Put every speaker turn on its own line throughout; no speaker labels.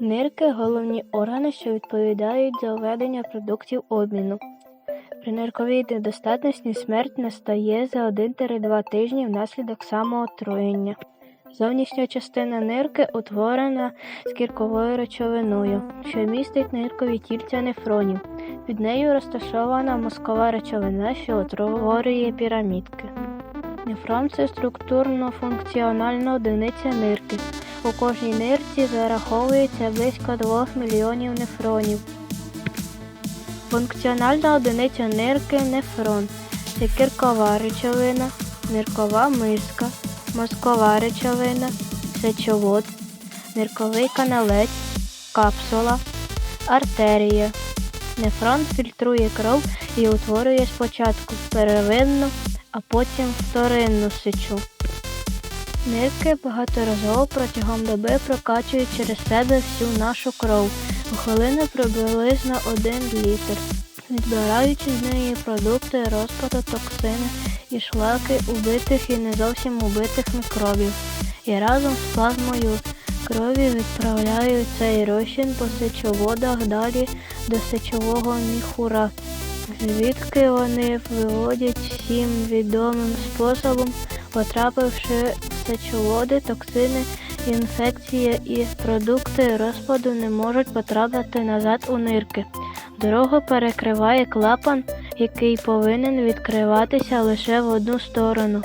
Нирки головні органи, що відповідають за введення продуктів обміну. При нирковій недостатності смерть настає за 1-2 тижні внаслідок самоотруєння. Зовнішня частина нирки утворена скірковою речовиною, що містить ниркові тільця нефронів. Під нею розташована мозкова речовина, що утворює пірамідки. Нефрон це структурно-функціональна одиниця нирки. У кожній нирці зараховується близько 2 мільйонів нефронів. Функціональна одиниця нирки нефрон це кіркова речовина, ниркова мишка, мозкова речовина, сечовод, нирковий каналець, капсула, артерія. Нефрон фільтрує кров і утворює спочатку первинну, а потім вторинну сечу. Нирки багаторазово протягом доби прокачують через себе всю нашу кров. У хвилину приблизно 1 літр, відбираючи з неї продукти розпаду, токсини і шлаки убитих і не зовсім убитих мікробів, і разом з плазмою крові відправляють цей розчин по сечоводах далі до сечового міхура, звідки вони виводять всім відомим способом, потрапивши в сечоводи, токсини, інфекція і продукти розпаду не можуть потрапити назад у нирки. Дорогу перекриває клапан, який повинен відкриватися лише в одну сторону.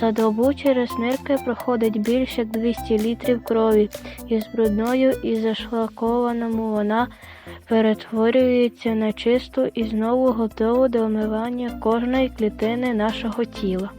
За добу через нирки проходить більше 200 літрів крові, і з брудною і зашлакованому вона перетворюється на чисту і знову готову до омивання кожної клітини нашого тіла.